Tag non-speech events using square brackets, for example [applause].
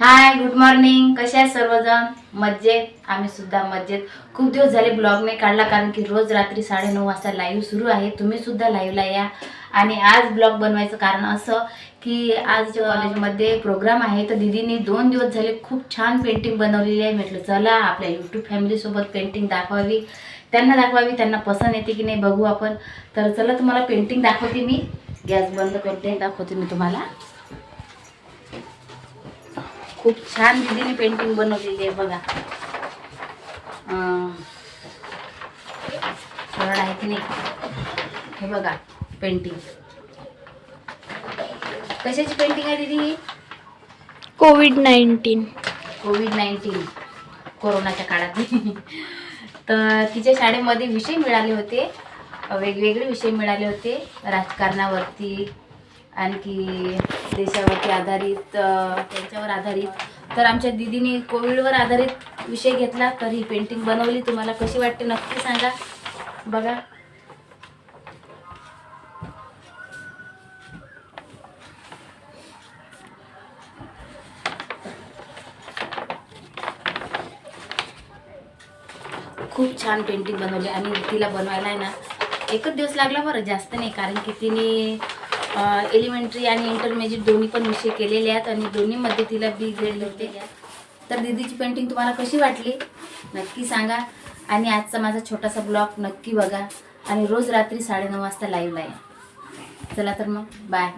Hi good morning कसे आहे सर्वजण? मज्जेत आम्ही सुद्धा मज्जेत खूप दिवस झाले ब्लॉग नाही काढला कारण की रोज रात्री साडेनऊ वाजता लाईव्ह सुरू आहे. तुम्ही सुद्धा लाईव्हला या. आणि आज ब्लॉग बनवायचं कारण असं की आज कॉलेजमध्ये प्रोग्राम आहे. तर दिदीने दोन दिवस झाले खूप छान पेंटिंग बनवलेली आहे. म्हटलं चला आपल्या यूट्यूब फॅमिलीसोबत पेंटिंग दाखवावी. त्यांना दाखवावी त्यांना पसंत येते की नाही बघू आपण. तर चला तुम्हाला पेंटिंग दाखवते मी. गॅस बंद करते दाखवते मी तुम्हाला. खूप छान दीदीने पेंटिंग बनवलेली आहे बघा. सरळ आहे की नाही? हे बघा पेंटिंग कशाची पेंटिंग आहे दीदी? Covid nineteen. कोविड नाईन्टीन कोरोनाच्या काळात. [laughs] तर तिच्या शाळेमध्ये विषय मिळाले होते. वेगवेगळे विषय मिळाले होते. राजकारणावरती आणखी देशावरती आधारित त्यांच्यावर आधारित. तर आमच्या दिदीने कोविडवर आधारित विषय घेतला तर ही पेंटिंग बनवली. तुम्हाला कशी वाटते नक्की सांगा. बघा. खूप छान पेंटिंग बनवली. आणि तिला बनवायला आहे ना एकच दिवस लागला बरं जास्त नाही. कारण की तिने एलिमेंटरी आणि इंटरमिजिएट दोन्ही पण विषय केलेले आहेत आणि दोन्हीमध्ये तिला बी ग्रेड होते. तर दीदीची पेंटिंग तुम्हाला कशी वाटली? नक्की सांगा. आणि आजचा माझा छोटासा ब्लॉग नक्की बघा. आणि रोज रात्री साडेनऊ वाजता लाईव्ह आहे चला तर मग बाय